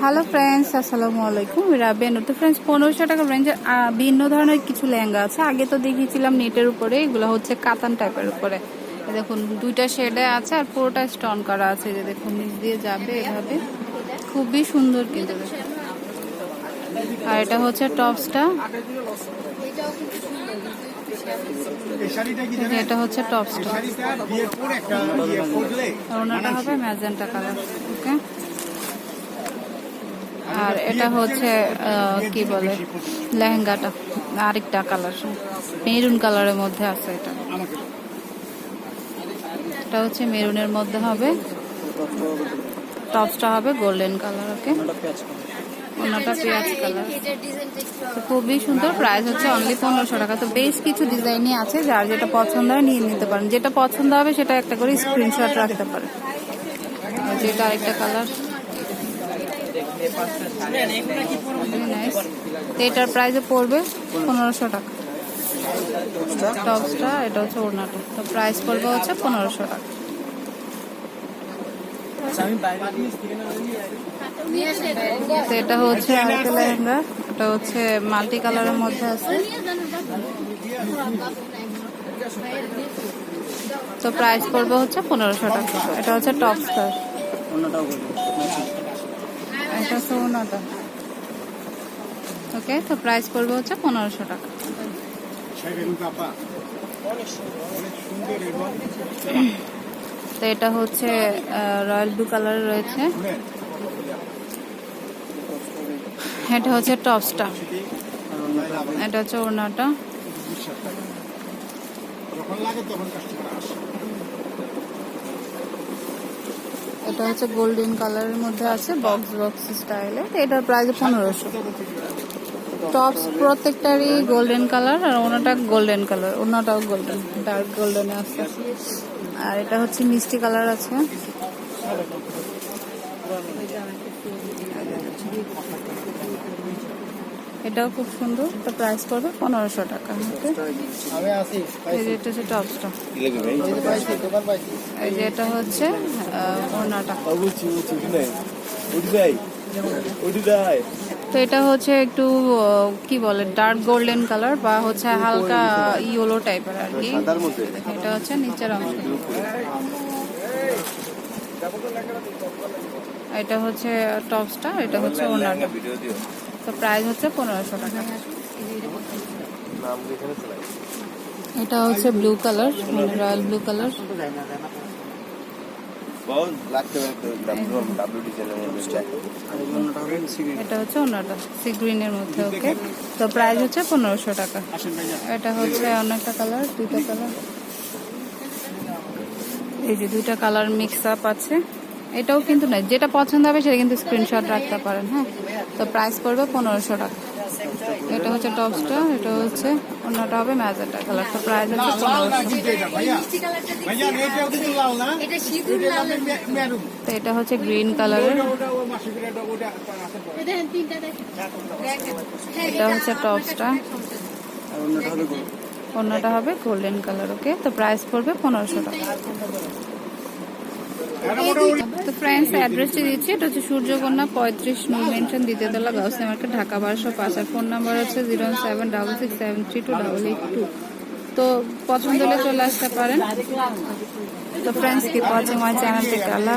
Hello friends আসসালামু আলাইকুম রাবেন তো ফ্রেন্ডস পনেরোশো টাকা রেঞ্জের ভিন্ন ধরনের কিছু লেহেঙ্গা আছে। আগে তো দেখিয়েছিলাম নেটের উপরে, এগুলো হচ্ছে কাতান টাইপের উপরে। দেখুন, দুইটা শেডে আছে আর পুরোটা স্টন করা আছে। যে দেখুন, নিচ দিয়ে যাবে এভাবে। খুবই সুন্দর কিন্তু আর এটা হচ্ছে টপসটা। এটা হচ্ছে টপসটা। ওনাটা হবে ম্যাজেন্টা কালার। আর এটা হচ্ছে কি বলে লেহেঙ্গাটা আরেকটা কালার মেরুন কালারের মধ্যে আছে এটা। এটা হচ্ছে মেরুনের মধ্যে হবে। টপসটা হবে গোল্ডেন কালার ওকে ওনাটা পেঁয়াজ কালার তো খুবই সুন্দর প্রাইস হচ্ছে অনলি পনেরোশো টাকা। তো বেশ কিছু ডিজাইনই আছে যার যেটা পছন্দ হয় নিয়ে নিতে পারেন। যেটা পছন্দ হবে সেটা একটা করে স্ক্রিনশট রাখতে পারেন। যেটা আরেকটা কালার তো এটার প্রাইসে পড়বে পনেরোশো টাকা। টপসটা এটা হচ্ছে ওড়নাটা। তো প্রাইস পড়বে হচ্ছে পনেরোশো টাকা। তো এটা হচ্ছে আরেকটা লেহেঙ্গা। এটা হচ্ছে মাল্টি কালারের মধ্যে আছে। তো প্রাইস পড়বে হচ্ছে পনেরোশো টাকা। এটা হচ্ছে টপ স্টার এটা হচ্ছে ওকে তো। প্রাইস পড়বে হচ্ছে পনেরোশো টাকা। তো এটা হচ্ছে রয়্যাল ব্লু কালার রয়েছে। এটা হচ্ছে টপসটা এটা হচ্ছে ওড়নাটা। যখন লাগে তখন কাস্টমার আসে। এটা হচ্ছে গোল্ডেন কালারের মধ্যে আছে বক্স বক্স স্টাইলে এটার প্রাইস পনেরোশো। টপস প্রত্যেকটারই গোল্ডেন কালার আর ওনাটা গোল্ডেন কালার ওনাটাও গোল্ডেন ডার্ক গোল্ডেনে আছে। আর এটা হচ্ছে মিষ্টি কালার আছে। এটাও খুব সুন্দর। তো প্রাইস পড়বে পনেরোশো টাকা। এই যে এটা হচ্ছে টপসটা এই যে এটা হচ্ছে তো এটা হচ্ছে একটু কি বলে ডার্ক গোল্ডেন কালার বা হচ্ছে হালকা ইয়েলো টাইপের আর কি। এটা হচ্ছে নিচের অংশ। এটা হচ্ছে টপসটা এটা হচ্ছে ওনাটা ভিডিও দিও। তো প্রাইস হচ্ছে পনেরোশো টাকা। এটা হচ্ছে blue colour, royal blue colour. এটা হচ্ছে ওনাটা সি গ্রিনের মধ্যে, ওকে? তো প্রাইস হচ্ছে পনেরোশো টাকা। এটা হচ্ছে অন্য একটা কালার, দুইটা কালার। এই যে দুইটা কালার মিক্স আপ আছে। এটাও কিন্তু না যেটা পছন্দ হবে সেটা কিন্তু স্ক্রিনশট রাখতে পারেন হ্যাঁ? তো প্রাইস পড়বে পনেরোশো টাকা। এটা হচ্ছে টপসটা এটা হচ্ছে অন্যটা হবে ম্যাজেন্টা কালার তো প্রাইস হচ্ছে পনেরোশো তো এটা হচ্ছে গ্রিন কালারের এটা হচ্ছে টপসটা অন্যটা হবে গোল্ডেন কালার ওকে তো প্রাইস পড়বে পনেরোশো টাকা। তো ফ্রেন্ডস অ্যাড্রেসটি দিচ্ছি। এটা হচ্ছে সূর্যকন্যা পঁয়ত্রিশ নং মেনশন দ্বিতীয়তলা গাউসে মার্কেট ঢাকা বারোশো পাঁচ আর ফোন নাম্বার হচ্ছে zero seven double six seven three two double eight two তো পছন্দ হলে চলে আসতে পারেন। তো ফ্রেন্ডস কি ওয়াচিং আমার চ্যানেল থেকে আল্লাহ।